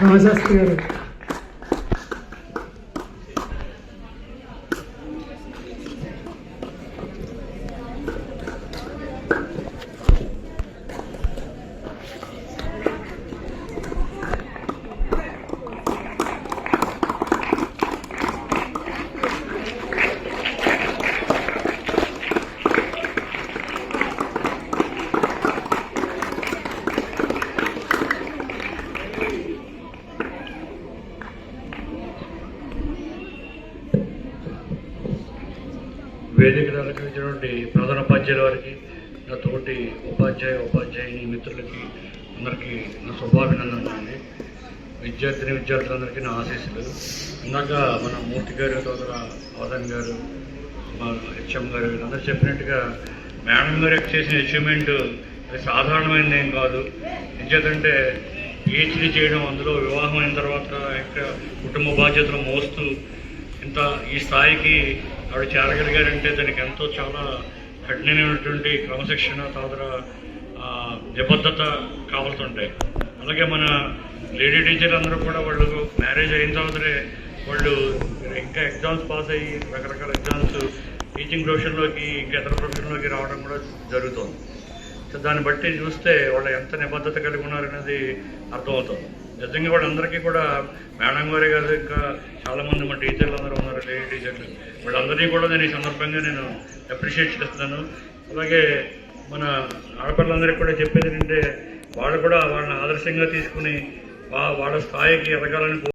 రామశాస్త్రి గారు వేదికను అలంకరించినటువంటి ప్రధాన ఉపాధ్యాయుల వారికి నా తోటి ఉపాధ్యాయ ఉపాధ్యాయుని మిత్రులకి అందరికీ నా శుభాభినందనలు అండి విద్యార్థిని విద్యార్థులందరికీ నా ఆశీస్సులు. ఇందాక మన మూర్తి గారు తోదర అవధన్ గారు మా హెచ్ఎం గారు వీళ్ళందరూ చెప్పినట్టుగా మేడం గారు చేసిన అచీవ్మెంట్ అది సాధారణమైనది ఏం కాదు. ఎందుకంటే పిహెచ్డీ చేయడం అందులో వివాహం అయిన తర్వాత ఇంకా కుటుంబ బాధ్యతలు మోస్తూ ఇంత ఈ స్థాయికి ఆవిడ చేరగలిగారంటే దానికి ఎంతో చాలా కఠినమైనటువంటి క్రమశిక్షణ తదితర నిబద్ధత కావాల్సి అలాగే మన లేడీ టీచర్ అందరూ కూడా వాళ్ళు మ్యారేజ్ అయిన తర్వాతనే వాళ్ళు ఇంకా ఎగ్జామ్స్ పాస్ అయ్యి రకరకాల ఎగ్జామ్స్ టీచింగ్ ప్రొఫెషన్లోకి ఇంకా ఇతర ప్రొఫెషన్లోకి రావడం కూడా జరుగుతుంది. సో దాన్ని బట్టి చూస్తే వాళ్ళు ఎంత నిబద్ధత కలిగి ఉన్నారనేది అర్థమవుతుంది. నిజంగా అందరికీ కూడా మేడం గారే కాదు ఇంకా చాలామంది మా టీచర్లు అందరూ ఉన్నారు లేడీ టీచర్లు వాళ్ళందరినీ కూడా నేను ఈ సందర్భంగా నేను అప్రిషియేట్ చేస్తున్నాను. అలాగే మన ఆడపిల్లలందరికీ కూడా చెప్పేది ఏంటంటే వాళ్ళు కూడా వాళ్ళని ఆదర్శంగా తీసుకుని వా- వాళ్ళ స్థాయికి ఎదగాలని